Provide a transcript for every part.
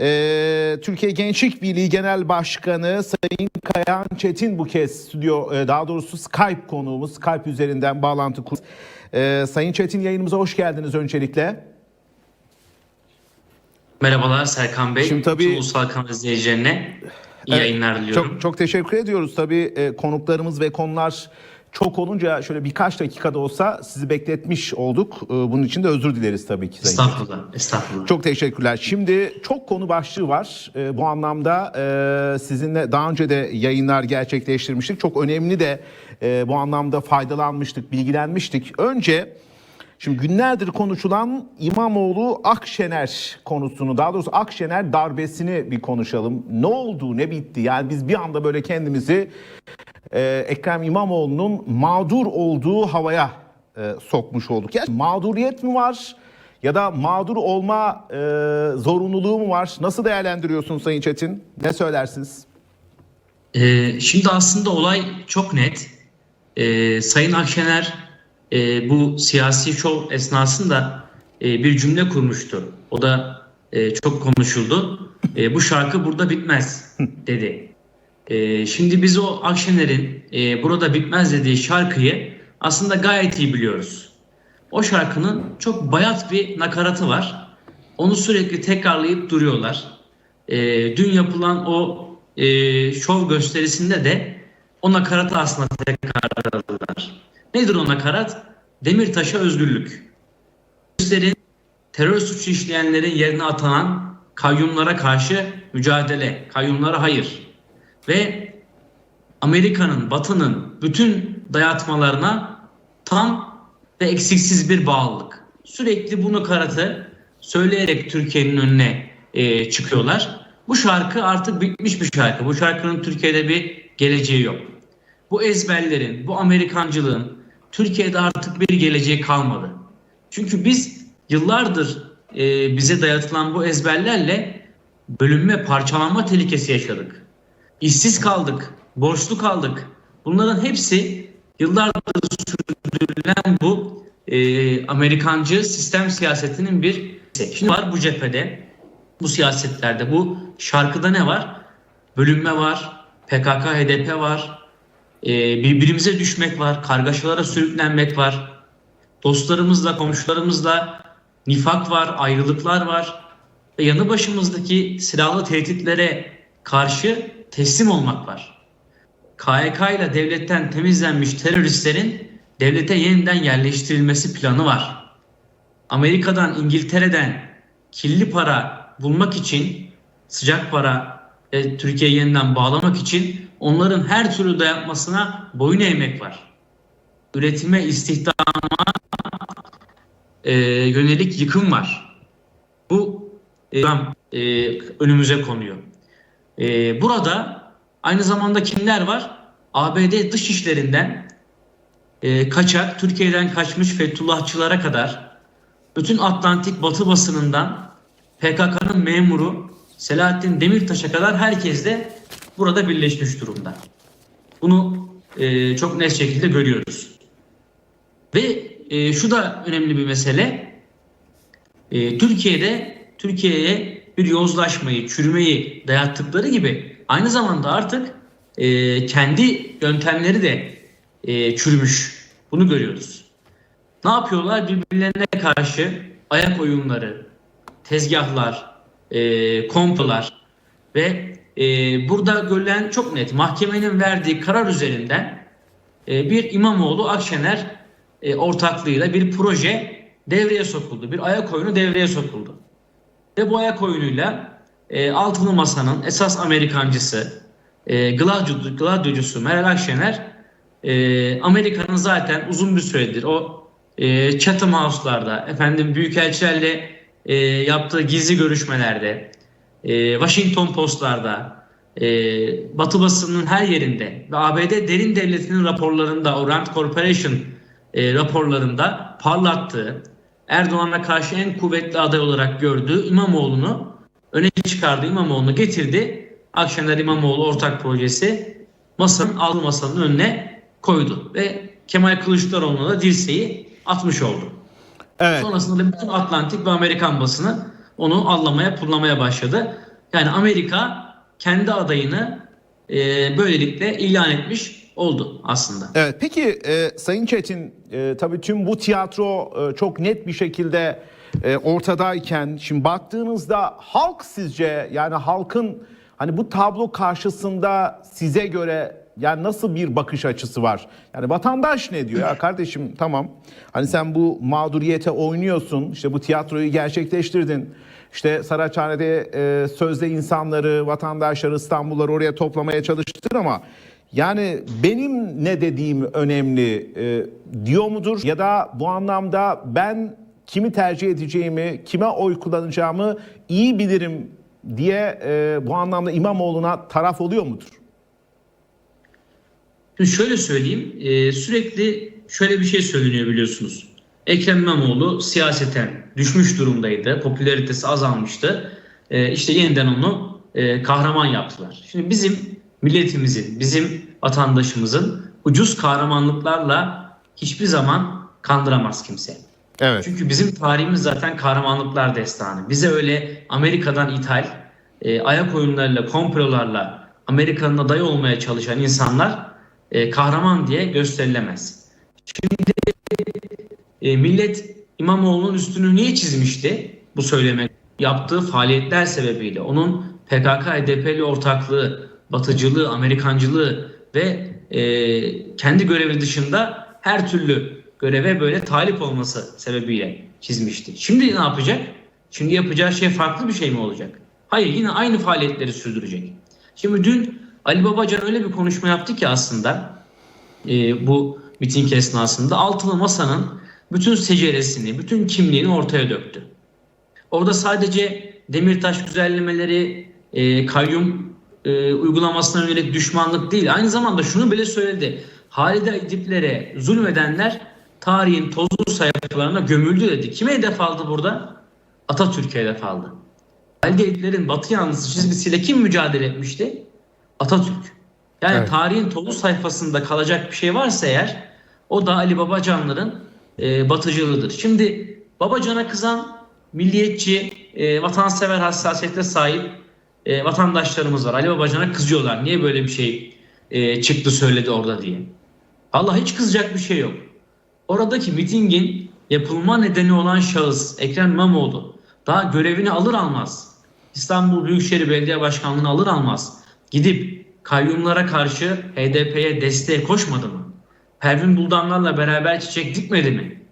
Ee, Türkiye Gençlik Birliği Genel Başkanı Sayın Kayan Çetin bu kez stüdyo e, daha doğrusu Skype konuğumuz. Skype üzerinden bağlantı kur. Ee, Sayın Çetin yayınımıza hoş geldiniz öncelikle. Merhabalar Serkan Bey. Şimdi tabii- Tüm Ulusal Kanal izleyicilerine iyi Evet, yayınlar diliyorum. Çok çok teşekkür ediyoruz. Tabii e, konuklarımız ve konular çok olunca şöyle birkaç dakikada olsa sizi bekletmiş olduk. E, bunun için de özür dileriz tabii ki. Estağfurullah, estağfurullah. Çok teşekkürler. Şimdi çok konu başlığı var. Ee, bu anlamda e, sizinle daha önce de yayınlar gerçekleştirmiştik. Çok önemli de e, bu anlamda faydalanmıştık, bilgilenmiştik. Önce şimdi günlerdir konuşulan İmamoğlu Akşener konusunu, daha doğrusu Akşener darbesini bir konuşalım. Ne oldu, ne bitti? Yani biz bir anda böyle kendimizi e, Ekrem İmamoğlu'nun mağdur olduğu havaya e, sokmuş olduk. Yani mağduriyet mi var ya da mağdur olma e, zorunluluğu mu var? Nasıl değerlendiriyorsun Sayın Çetin? Ne söylersiniz? Ee, şimdi aslında olay çok net. Ee, Sayın Akşener e, bu siyasi şov esnasında e, bir cümle kurmuştu. O da e, çok konuşuldu. E, bu şarkı burada bitmez dedi. E, şimdi biz o Akşener'in e, burada bitmez dediği şarkıyı aslında gayet iyi biliyoruz. O şarkının çok bayat bir nakaratı var. Onu sürekli tekrarlayıp duruyorlar. E, dün yapılan o e, şov gösterisinde de o nakaratı aslında tekrarladılar. Nedir o nakarat? Demirtaş'a özgürlük. Teröristlerin, terör suçu işleyenlerin yerine atanan kayyumlara karşı mücadele, kayyumlara hayır. Ve Amerika'nın, Batı'nın bütün dayatmalarına tam ve eksiksiz bir bağlılık. Sürekli bunu karatı söyleyerek Türkiye'nin önüne e, çıkıyorlar. Bu şarkı artık bitmiş bir şarkı. Bu şarkının Türkiye'de bir geleceği yok. Bu ezberlerin, bu Amerikancılığın Türkiye'de artık bir geleceği kalmadı. Çünkü biz yıllardır e, bize dayatılan bu ezberlerle bölünme, parçalanma tehlikesi yaşadık. İşsiz kaldık, borçlu kaldık. Bunların hepsi yıllardır sürdürülen bu e, Amerikancı sistem siyasetinin bir şimdi var bu cephede, bu siyasetlerde, bu şarkıda ne var? Bölünme var, PKK, HDP var, e, birbirimize düşmek var, kargaşalara sürüklenmek var, dostlarımızla, komşularımızla nifak var, ayrılıklar var ve yanı başımızdaki silahlı tehditlere karşı teslim olmak var. KYK ile devletten temizlenmiş teröristlerin devlete yeniden yerleştirilmesi planı var. Amerika'dan, İngiltere'den kirli para bulmak için, sıcak para e, Türkiye'ye yeniden bağlamak için onların her türlü dayatmasına boyun eğmek var. Üretime, istihdama e, yönelik yıkım var. Bu e, e, önümüze konuyor. E, burada aynı zamanda kimler var? ABD dış işlerinden e, kaçak, Türkiye'den kaçmış Fethullahçılara kadar bütün Atlantik Batı basınından PKK'nın memuru Selahattin Demirtaş'a kadar herkes de burada birleşmiş durumda. Bunu e, çok net şekilde görüyoruz. Ve e, şu da önemli bir mesele. E, Türkiye'de Türkiye'ye bir yozlaşmayı, çürümeyi dayattıkları gibi aynı zamanda artık e, kendi yöntemleri de e, çürümüş. Bunu görüyoruz. Ne yapıyorlar? Birbirlerine karşı ayak oyunları, tezgahlar, e, komplolar ve e, burada görülen çok net mahkemenin verdiği karar üzerinden e, bir İmamoğlu Akşener e, ortaklığıyla bir proje devreye sokuldu. Bir ayak oyunu devreye sokuldu. Ve bu ayak oyunuyla e, Altılı Masa'nın esas Amerikancısı, e, gladyo, gladyocusu Meral Akşener e, Amerika'nın zaten uzun bir süredir o e, Chatham House'larda, efendim büyükelçilerle e, yaptığı gizli görüşmelerde, e, Washington Post'larda, e, Batı basının her yerinde ve ABD derin devletinin raporlarında, o Rand Corporation e, raporlarında parlattığı, Erdoğan'a karşı en kuvvetli aday olarak gördüğü İmamoğlu'nu öne çıkardı. İmamoğlu'nu getirdi. Akşener İmamoğlu ortak projesi masanın aldı masanın önüne koydu ve Kemal Kılıçdaroğlu'na da dirseği atmış oldu. Evet. Sonrasında da bütün Atlantik ve Amerikan basını onu allamaya, pullamaya başladı. Yani Amerika kendi adayını e, böylelikle ilan etmiş oldu aslında. Evet peki e, Sayın Çetin e, tabii tüm bu tiyatro e, çok net bir şekilde e, ortadayken şimdi baktığınızda halk sizce yani halkın hani bu tablo karşısında size göre yani nasıl bir bakış açısı var? Yani vatandaş ne diyor ya kardeşim tamam hani sen bu mağduriyete oynuyorsun işte bu tiyatroyu gerçekleştirdin. İşte Saraçhane'de e, sözde insanları, vatandaşları, İstanbulları oraya toplamaya çalıştın ama yani benim ne dediğim önemli e, diyor mudur? Ya da bu anlamda ben kimi tercih edeceğimi, kime oy kullanacağımı iyi bilirim diye e, bu anlamda İmamoğlu'na taraf oluyor mudur? Şimdi şöyle söyleyeyim, e, sürekli şöyle bir şey söyleniyor biliyorsunuz. Ekrem İmamoğlu siyaseten düşmüş durumdaydı, popülaritesi azalmıştı. E, işte yeniden onu e, kahraman yaptılar. Şimdi bizim milletimizin, bizim vatandaşımızın ucuz kahramanlıklarla hiçbir zaman kandıramaz kimse. Evet. Çünkü bizim tarihimiz zaten kahramanlıklar destanı. Bize öyle Amerika'dan ithal, e, ayak oyunlarıyla, komplolarla Amerika'nın adayı olmaya çalışan insanlar e, kahraman diye gösterilemez. Şimdi e, millet İmamoğlu'nun üstünü niye çizmişti bu söyleme? Yaptığı faaliyetler sebebiyle onun PKK-HDP'li ortaklığı, batıcılığı, Amerikancılığı ve e, kendi görevi dışında her türlü göreve böyle talip olması sebebiyle çizmişti. Şimdi ne yapacak? Şimdi yapacağı şey farklı bir şey mi olacak? Hayır yine aynı faaliyetleri sürdürecek. Şimdi dün Ali Babacan öyle bir konuşma yaptı ki aslında e, bu miting esnasında altılı masanın bütün seceresini, bütün kimliğini ortaya döktü. Orada sadece Demirtaş düzenlemeleri, e, kayyum e, uygulamasına yönelik düşmanlık değil. Aynı zamanda şunu bile söyledi. Halide Edip'lere zulmedenler tarihin tozlu sayfalarına gömüldü dedi. Kime hedef aldı burada? Atatürk'e hedef aldı. Halide Edip'lerin batı yanlısı çizgisiyle kim mücadele etmişti? Atatürk. Yani Evet. tarihin tozlu sayfasında kalacak bir şey varsa eğer o da Ali Babacanların e, batıcılığıdır. Şimdi Babacan'a kızan milliyetçi, e, vatansever hassasiyete sahip e, vatandaşlarımız var. Ali Babacan'a kızıyorlar. Niye böyle bir şey e, çıktı söyledi orada diye. Allah hiç kızacak bir şey yok. Oradaki mitingin yapılma nedeni olan şahıs Ekrem İmamoğlu daha görevini alır almaz İstanbul Büyükşehir Belediye Başkanlığı'nı alır almaz gidip kayyumlara karşı HDP'ye desteğe koşmadı mı? Pervin Buldanlarla beraber çiçek dikmedi mi?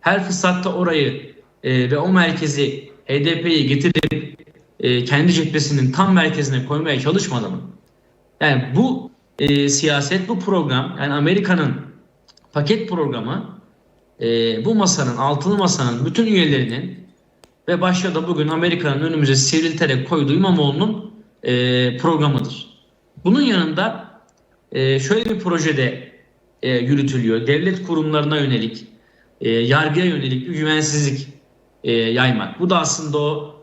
Her fırsatta orayı e, ve o merkezi HDP'yi getirip e, kendi cephesinin tam merkezine koymaya çalışmadı mı? Yani bu e, siyaset, bu program yani Amerika'nın paket programı e, bu masanın, altılı masanın bütün üyelerinin ve başta da bugün Amerika'nın önümüze sivrilterek koyduğu İmamoğlu'nun e, programıdır. Bunun yanında e, şöyle bir projede e, yürütülüyor. Devlet kurumlarına yönelik, e, yargıya yönelik bir güvensizlik e, yaymak. Bu da aslında o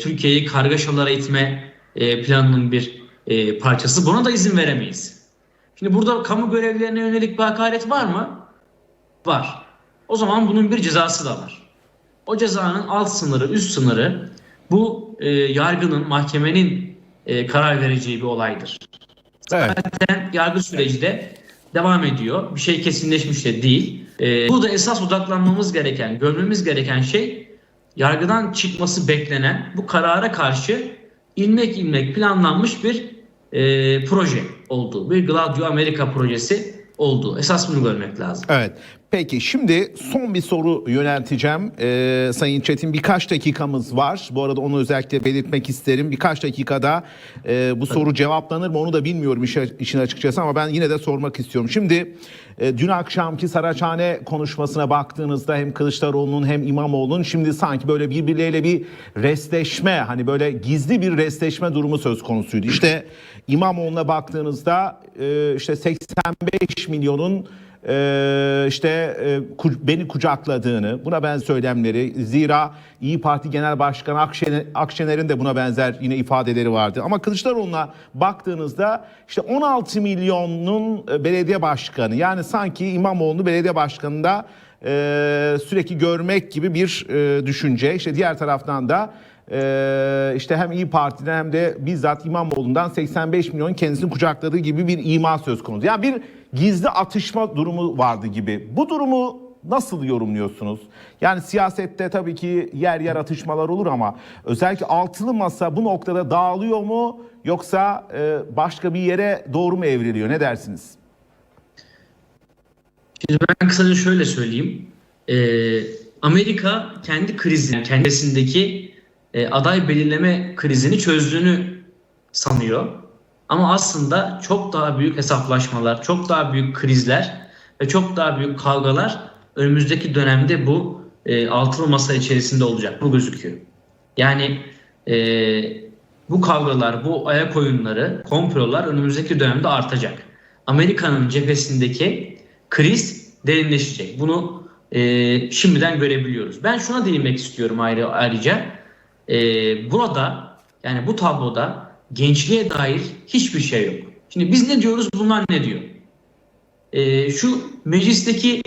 Türkiye'yi kargaşalara itme planının bir parçası. Buna da izin veremeyiz. Şimdi burada kamu görevlilerine yönelik bir hakaret var mı? Var. O zaman bunun bir cezası da var. O cezanın alt sınırı, üst sınırı bu e, yargının, mahkemenin e, karar vereceği bir olaydır. Evet. Zaten yargı süreci de devam ediyor. Bir şey kesinleşmiş de değil. E, burada esas odaklanmamız gereken, görmemiz gereken şey yargıdan çıkması beklenen bu karara karşı ilmek ilmek planlanmış bir e, proje olduğu. Bir Gladio Amerika projesi olduğu. Esas bunu görmek lazım. Evet. Peki şimdi son bir soru yönelteceğim. Ee, Sayın Çetin birkaç dakikamız var. Bu arada onu özellikle belirtmek isterim. Birkaç dakikada e, bu soru cevaplanır mı onu da bilmiyorum işe- işin açıkçası ama ben yine de sormak istiyorum. Şimdi e, dün akşamki Saraçhane konuşmasına baktığınızda hem Kılıçdaroğlu'nun hem İmamoğlu'nun şimdi sanki böyle birbirleriyle bir restleşme hani böyle gizli bir restleşme durumu söz konusuydu. İşte İmamoğlu'na baktığınızda e, işte 85 milyonun e, işte e, ku- beni kucakladığını, buna benzer söylemleri, zira İyi Parti Genel Başkanı Akşener, Akşener'in de buna benzer yine ifadeleri vardı. Ama Kılıçdaroğlu'na baktığınızda işte 16 milyonun e, belediye başkanı yani sanki İmamoğlu'nu belediye başkanında e, sürekli görmek gibi bir e, düşünce. İşte diğer taraftan da e, işte hem İyi Parti'den hem de bizzat İmamoğlu'ndan 85 milyon kendisini kucakladığı gibi bir ima söz konusu. Yani bir gizli atışma durumu vardı gibi. Bu durumu nasıl yorumluyorsunuz? Yani siyasette tabii ki yer yer atışmalar olur ama özellikle altılı masa bu noktada dağılıyor mu yoksa e, başka bir yere doğru mu evriliyor? Ne dersiniz? Şimdi ben kısaca şöyle söyleyeyim. Ee, Amerika kendi krizini, kendisindeki e, aday belirleme krizini çözdüğünü sanıyor. Ama aslında çok daha büyük hesaplaşmalar, çok daha büyük krizler ve çok daha büyük kavgalar önümüzdeki dönemde bu e, altılı masa içerisinde olacak. Bu gözüküyor. Yani e, bu kavgalar, bu ayak oyunları, komplolar önümüzdeki dönemde artacak. Amerika'nın cephesindeki kriz derinleşecek. Bunu e, şimdiden görebiliyoruz. Ben şuna değinmek istiyorum ayrı ayrıca. E, burada yani bu tabloda gençliğe dair hiçbir şey yok. Şimdi biz ne diyoruz bunlar ne diyor? E, şu meclisteki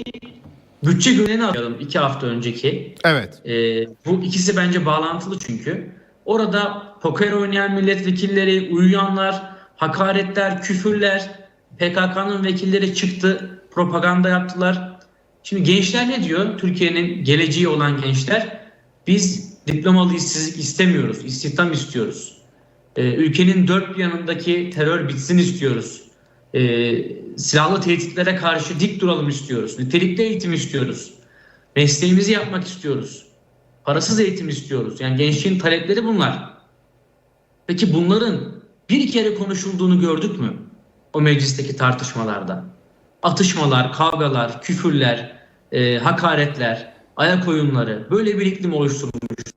bütçe günlerini alalım iki hafta önceki. Evet. Ee, bu ikisi bence bağlantılı çünkü. Orada poker oynayan milletvekilleri, uyuyanlar, hakaretler, küfürler, PKK'nın vekilleri çıktı, propaganda yaptılar. Şimdi gençler ne diyor? Türkiye'nin geleceği olan gençler, biz diplomalı işsizlik istemiyoruz, istihdam istiyoruz. Ee, ülkenin dört bir yanındaki terör bitsin istiyoruz. Ee, silahlı tehditlere karşı dik duralım istiyoruz. Nitelikli eğitim istiyoruz. Mesleğimizi yapmak istiyoruz. Parasız eğitim istiyoruz. Yani gençliğin talepleri bunlar. Peki bunların bir kere konuşulduğunu gördük mü? O meclisteki tartışmalarda. Atışmalar, kavgalar, küfürler, e, hakaretler, ayak oyunları böyle bir iklim oluşturulmuş durumda.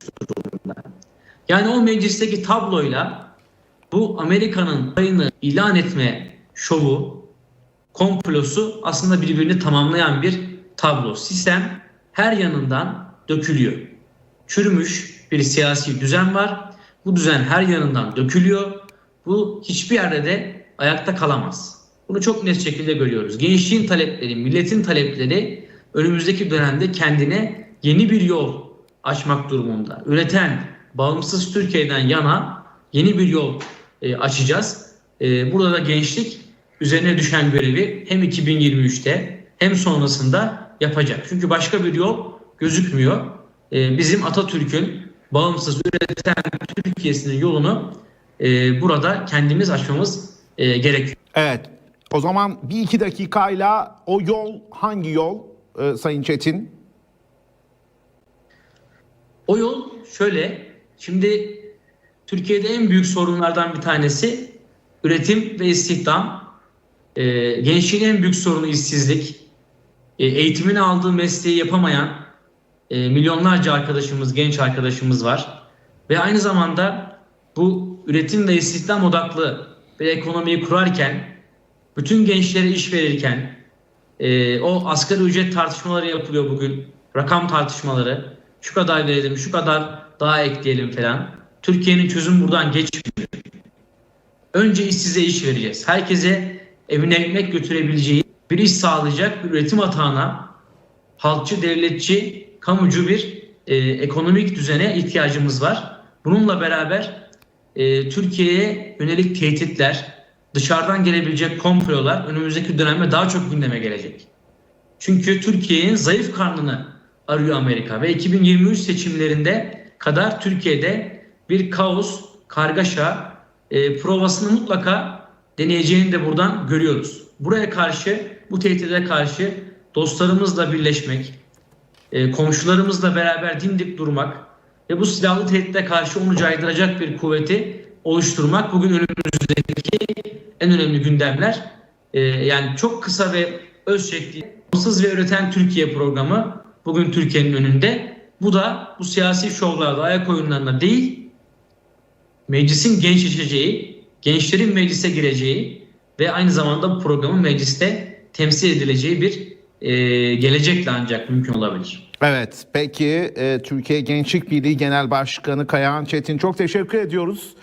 Yani o meclisteki tabloyla bu Amerika'nın payını ilan etme şovu, komplosu aslında birbirini tamamlayan bir tablo. Sistem her yanından dökülüyor. Çürümüş bir siyasi düzen var. Bu düzen her yanından dökülüyor. Bu hiçbir yerde de ayakta kalamaz. Bunu çok net şekilde görüyoruz. Gençliğin talepleri, milletin talepleri önümüzdeki dönemde kendine yeni bir yol açmak durumunda. Üreten, bağımsız Türkiye'den yana yeni bir yol e, açacağız. E, burada da gençlik üzerine düşen görevi hem 2023'te hem sonrasında yapacak. Çünkü başka bir yol gözükmüyor. E, bizim Atatürk'ün bağımsız üreten Türkiye'sinin yolunu e, burada kendimiz açmamız e, gerekiyor. Evet. O zaman bir iki dakikayla o yol hangi yol e, Sayın Çetin? O yol şöyle. Şimdi Türkiye'de en büyük sorunlardan bir tanesi üretim ve istihdam. Ee, gençliğin en büyük sorunu işsizlik. Ee, eğitimini aldığı mesleği yapamayan e, milyonlarca arkadaşımız, genç arkadaşımız var. Ve aynı zamanda bu üretim ve istihdam odaklı bir ekonomiyi kurarken, bütün gençlere iş verirken, e, o asgari ücret tartışmaları yapılıyor bugün. Rakam tartışmaları. Şu kadar verelim, şu kadar daha ekleyelim falan. Türkiye'nin çözüm buradan geçmiyor. Önce işsize iş vereceğiz. Herkese evine ekmek götürebileceği bir iş sağlayacak bir üretim atağına halkçı, devletçi, kamucu bir e, ekonomik düzene ihtiyacımız var. Bununla beraber e, Türkiye'ye yönelik tehditler, dışarıdan gelebilecek komplolar önümüzdeki dönemde daha çok gündeme gelecek. Çünkü Türkiye'nin zayıf karnını arıyor Amerika ve 2023 seçimlerinde kadar Türkiye'de bir kaos, kargaşa e, provasını mutlaka deneyeceğini de buradan görüyoruz. Buraya karşı, bu tehdide karşı dostlarımızla birleşmek, e, komşularımızla beraber dimdik durmak ve bu silahlı tehditte karşı onu caydıracak bir kuvveti oluşturmak bugün önümüzdeki en önemli gündemler. E, yani çok kısa ve öz şekli bağımsız ve üreten Türkiye programı bugün Türkiye'nin önünde. Bu da bu siyasi şovlarda, ayak oyunlarında değil, meclisin gençleşeceği, gençlerin meclise gireceği ve aynı zamanda bu programın mecliste temsil edileceği bir e, gelecekle ancak mümkün olabilir. Evet, peki e, Türkiye Gençlik Birliği Genel Başkanı Kayahan Çetin çok teşekkür ediyoruz.